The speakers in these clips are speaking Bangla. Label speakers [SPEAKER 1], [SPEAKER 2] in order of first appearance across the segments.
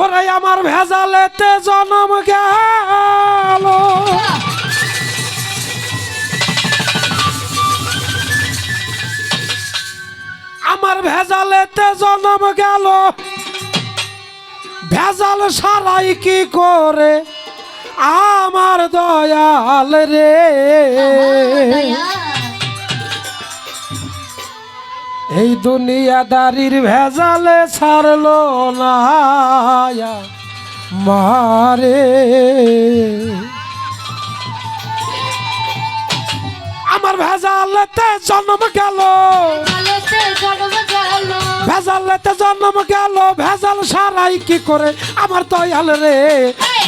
[SPEAKER 1] ওরে আমার ভেজালেতে জনম গেল। আমার ভেজালেতে জনম গেল। ভেজাল সারাই কি করে? আমার দয়াল রে। এই দুনিয়াদারির ভেজালে ছাড়লো না মারে। আমার ভেজালেতে জন্ম গেল। ভেজালেতে জন্ম গেল। ভেজাল সারাই কি করে আমার দয়াল রে?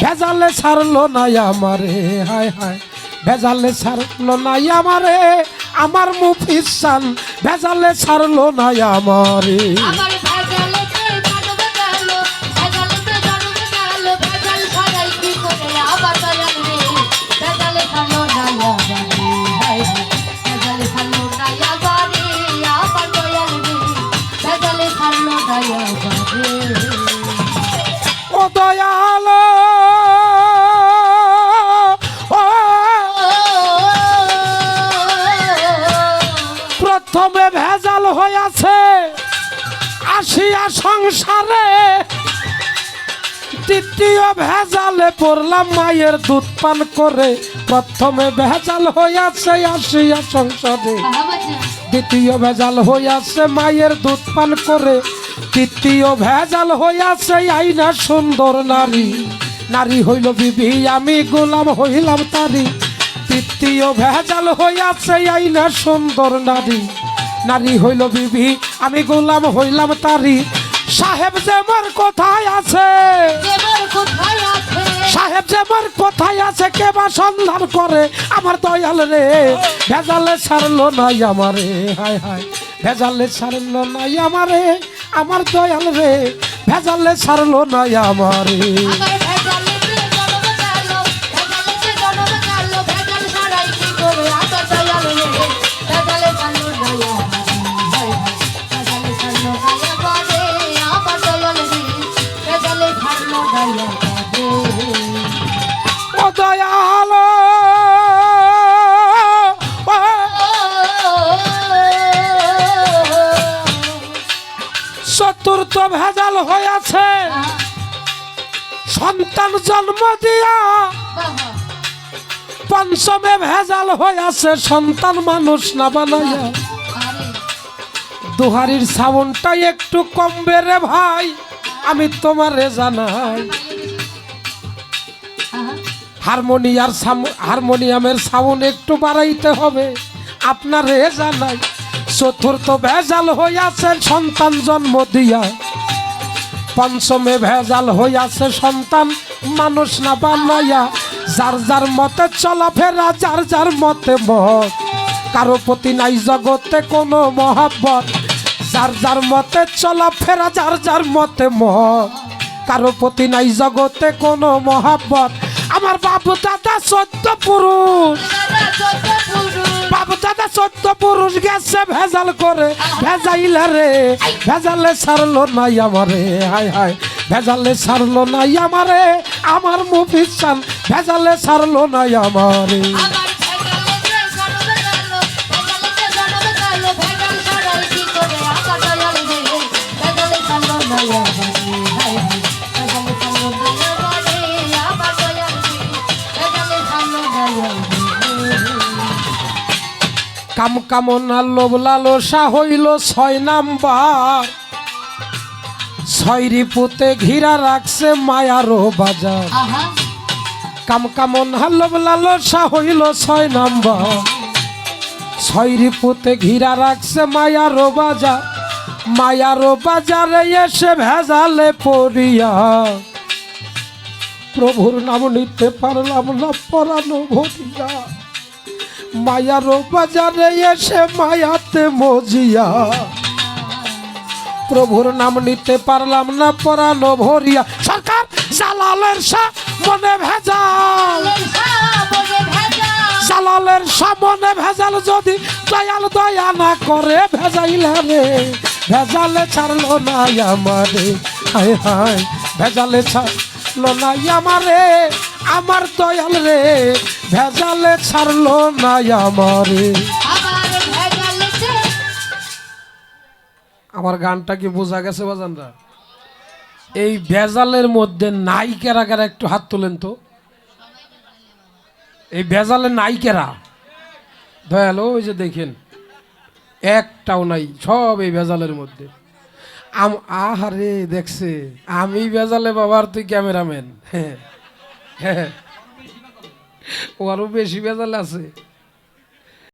[SPEAKER 1] ভেজালে ছাড়লো না আমারে হায় হায়। ভেজালে ছাড়লো না আমারে আমার মুফিস সাল ভেজালে ছাড়লো না আমারে। হইয়াছে আসিয়া সংসারে দ্বিতীয় ভেজালে পড়লাম মায়ের দুধ পান করে। প্রথমে ভেজাল হইয়াছে, আসিয়া সংসারে। দ্বিতীয় ভেজাল হইয়াছে, মায়ের দুধ পান করে। তৃতীয় ভেজাল হইয়াছে, আইনা সুন্দর নারী। নারী হইল বিবি, আমি গোলাম হইলাম তারি। তৃতীয় ভেজাল হইয়াছে, আইনা সুন্দর নারী। নারী হইল বিবি আমি গোলাম হইলাম তারি। সাহেব যে মোর কোথায় আছে। সাহেব যে আমার কোথায় আছে কে বা সন্ধান করে? আমার দয়াল রে ভেজালে ছাড়লো নাই আমারে। হায় হায় ভেজালে ছাড়লো নাই আমারে। আমার দয়াল রে ভেজালে ছাড়লো নাই আমারে। চতুর্থ ভেজাল হয়েছে। সন্তান জন্ম দিয়া পঞ্চমে ভেজাল হয়েছে, সন্তান মানুষ না বানাইয়া দুহারির সাউন্ডটা একটু কমবে রে ভাই, আমি তোমারে জানাই। হারমোনিয়ার হারমোনিয়ামের সাউন্ড একটু বাড়াইতে হবে, আপনারে জানাই। চতুর্থ ভেজাল হইয়াছে সন্তান জন্ম দিয়া। পঞ্চমে ভেজাল হইয়াছে সন্তান, মানুষ না বানাইয়া। যার যার মতে চলাফেরা, যার যার মতে মত কারও প্রতি নাই জগতে কোনো মহাব্বত। যার যার মতে চলাফেরা, যার যার মতে মত কারও প্রতি নাই জগতে কোনো মহাব্বত। আমার বাবু দাদা সত্য পুরুষ। বাবু দাদা পুরুষ গেছে ভেজাল করে, ভেজাইলে রে, ভেজালে সারলো নাই আমারে, হায় হায়, ভেজালে সারলো নাই আমারে, আমার মুফিস ভেজালে সারলো নাই আমারে। কামনা লোভ লালসা হইল ছয় নাম্বার। ছয় রিপুতে ঘিরা রাখছে মায়ারও বাজার। কাম কামনা লোভ লালসা হইল ছয় নাম্বার। ছয় রিপুতে ঘিরা রাখছে মায়ারও বাজার। মায়ারও বাজারে এসে ভেজালে পড়িয়া। প্রভুর নাম নিতে পারলাম না পরানো ভরিয়া। মায়ারও বাজারে এসে মায়াতে মজিয়া। প্রভুর নাম নিতে পারলাম না পরানো ভরিয়া। সরকার, জালালের শাহ মনে ভেজাল। জালালের সামনে ভেজাল, যদি দয়াল দয়া না করে ভেজাইলে রে। ভেজালে ছাড়লো না আমারে। হায় হায়, ভেজালে ছাড়লো না আমারে। আমার দয়াল রে ভেজালে ছাড়লো না আমারে।
[SPEAKER 2] আমার
[SPEAKER 1] গানটা কি বোঝা গেছে বাজানরা? এই ভেজালের মধ্যে নায়িকেরা কারা একটু হাত তোলেন তো। এই ভেজালের নায়িকেরা দয়ালো ওই যে দেখেন একটাও নাই সব এই ভেজালের মধ্যে। আম আহারে দেখছে আমি ভেজালে বাবার তুই ক্যামেরাম্যান। হ্যাঁ ও আরও বেশি ভেজাল আছে।